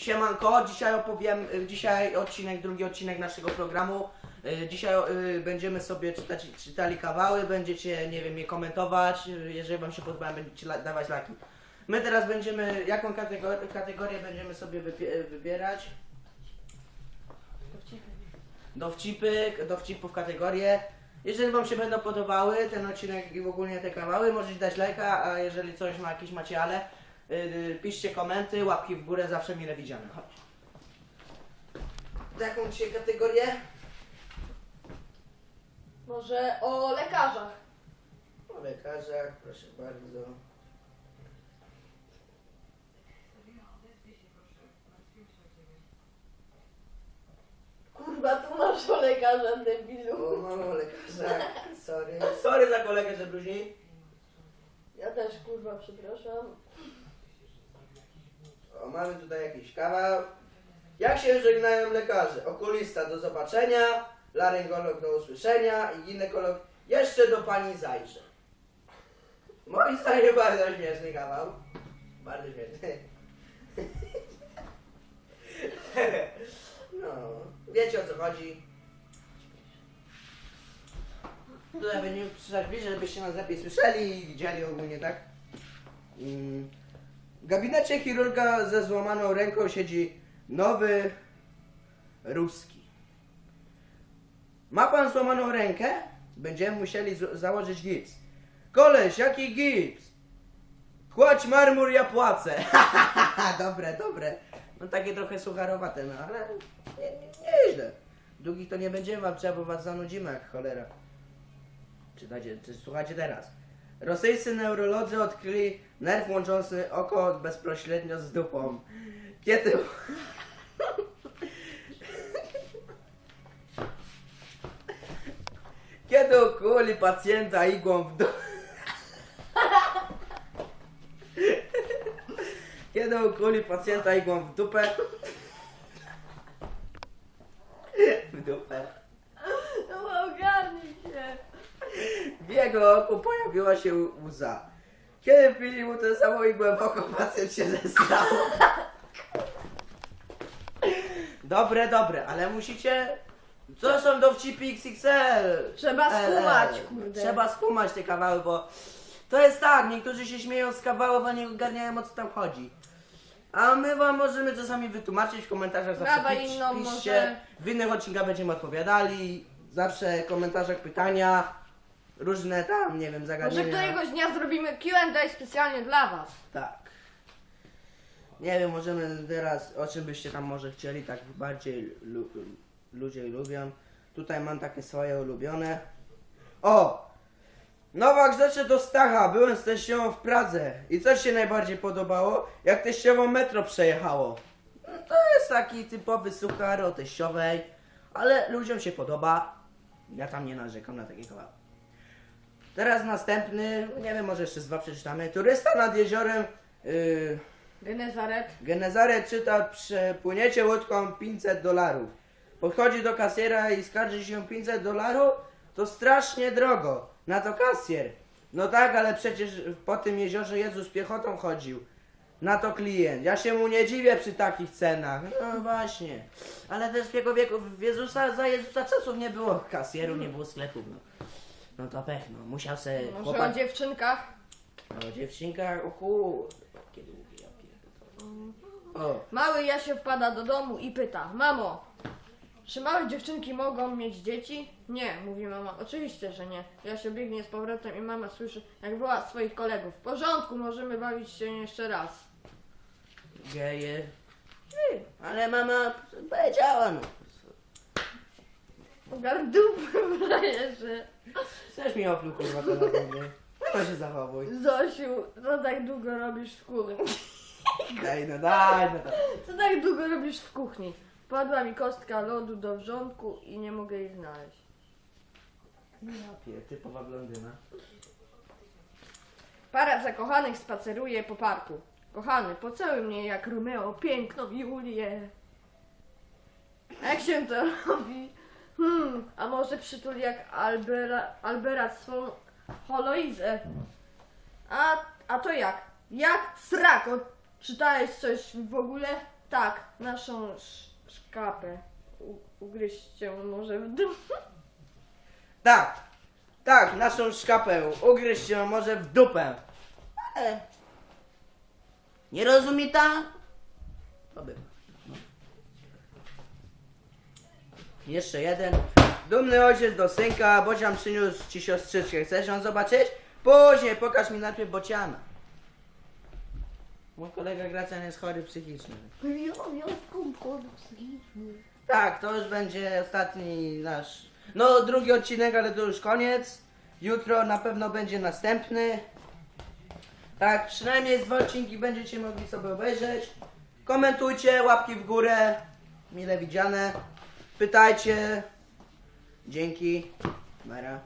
Siemanko, dzisiaj opowiem, y, dzisiaj odcinek, drugi odcinek naszego programu. Y, Dzisiaj y, będziemy sobie czytać, czytali kawały, będziecie, nie wiem, je komentować. Jeżeli wam się podobają, będziecie dawać laki. My teraz będziemy, jaką kategorię, kategorię będziemy sobie wybierać? Dowcipy, dowcipów kategorię. Jeżeli wam się będą podobały ten odcinek i ogólnie te kawały, możecie dać lajka, a jeżeli coś ma jakieś macie ale, yy, piszcie komenty, łapki w górę, zawsze mile widziane. Chodź. Jaką dzisiaj kategorię? Może o lekarzach. O lekarzach, proszę bardzo. Kurwa, tu masz o lekarza, O, debilu. mam o lekarzach, sorry. Sorry za kolegę, że bluźni. Ja też, kurwa, przepraszam. O, mamy tutaj jakiś kawał. Jak się żegnają lekarze? Okulista do zobaczenia, laryngolog do usłyszenia i ginekolog jeszcze do pani zajrzę. Moim zdaniem bardzo śmieszny kawał. Bardzo śmieszny. No, wiecie o co chodzi. Tutaj będziemy przyszedł bliżej, żebyście nas lepiej słyszeli i widzieli ogólnie, tak? Mm. W gabinecie chirurga ze złamaną ręką siedzi nowy ruski. Ma pan złamaną rękę? Będziemy musieli założyć gips. Koleś, jaki gips? Kładź marmur, ja płacę. dobre, dobre. No takie trochę sucharowate, no ale nie, nie, nieźle. Długich to nie będziemy wam trzeba, bo was zanudzimy jak cholera. Czytajcie, czy, słuchajcie teraz. Rosyjscy neurolodzy odkryli nerw łączący oko bezpośrednio z dupą. Kiedy... Kiedy ukuli pacjenta igłą w dupę... Kiedy ukuli pacjenta igłą w dupę... W dupę... No ogarnij się. W jego oku pojawiła się łza. Kiedy wbili mu tę samą igłę w oko, pacjent się zesrał. Dobre, dobre, ale musicie... To są dowcipy XXL. Trzeba skumać, kurde. Trzeba skumać te kawały, bo to jest tak, niektórzy się śmieją z kawałów, a nie ogarniają o co tam chodzi. A my wam możemy czasami wytłumaczyć w komentarzach zawsze Dawaj pisz, inną piszcie. może. W innych odcinkach będziemy odpowiadali. Zawsze w komentarzach pytania. Różne tam, nie wiem, Może zagadnienia. któregoś dnia zrobimy Q&A specjalnie dla was. Tak. Nie wiem, możemy teraz, o czym byście tam może chcieli, tak bardziej lu ludzie lubią. Tutaj mam takie swoje ulubione. O! Nowa rzeczy do Stacha. Byłem z teściową w Pradze. I co ci się najbardziej podobało? Jak teściową metro przejechało. No, to jest taki typowy suchar o teściowej. Ale ludziom się podoba. Ja tam nie narzekam na takie kawałki. Teraz następny, nie wiem, może jeszcze z dwa przeczytamy. Turysta nad jeziorem yy, Genezaret. Genezaret czyta, przepłyniecie łódką 500 dolarów. Podchodzi do kasjera i skarży się 500 dolarów, to strasznie drogo. Na to kasjer. No tak, ale przecież po tym jeziorze Jezus piechotą chodził. Na to klient. Ja się mu nie dziwię przy takich cenach. No właśnie. Ale też w jego wieku, w Jezusa, za Jezusa czasów nie było kasjerów, nie było sklepów. No, no to pech, no. Musiał se Może chłopak... o dziewczynkach. O dziewczynkach, o. Kiedy ja pierdolę. O. Mały Jasio wpada do domu i pyta, mamo, czy małe dziewczynki mogą mieć dzieci? Nie, mówi mama, oczywiście, że nie. Jasio biegnie z powrotem i mama słyszy, jak woła swoich kolegów. W porządku, możemy bawić się jeszcze raz. Geje. Ty, Ale mama powiedziała no. Gardupy frajerze. Chcesz mi opluł kurwa telefon, nie? To się zachowuj. Zosiu, co tak długo robisz w kuchni? Daj no, daj no. Co tak długo robisz w kuchni? Wpadła mi kostka lodu do wrzątku i nie mogę jej znaleźć. Ja pier, typowa blondyna. Para zakochanych spaceruje po parku. Kochany, pocałuj mnie jak Romeo, piękną Julię. A jak się to robi? Hmm, a może przytul jak Albera, Albera swą Holoizę? A, a to jak? Jak srako? Czytałeś coś w ogóle? Tak, naszą sz- szkapę. U- ugryźcie może w dół. Tak, tak, naszą szkapę ugryźć się może w dupę. Ale nie rozumie ta? To. No. Jeszcze jeden. Dumny ojciec do synka. Bocian przyniósł ci siostrzyczkę. Chcesz ją zobaczyć? Później pokaż mi najpierw bociana. Mój kolega Gracjan jest chory psychicznie. Tak, to już będzie ostatni nasz. No, drugi odcinek, ale to już koniec. Jutro na pewno będzie następny. Tak, przynajmniej z dwa odcinki będziecie mogli sobie obejrzeć. Komentujcie, łapki w górę. Mile widziane. Pytajcie. Dzięki. Mera.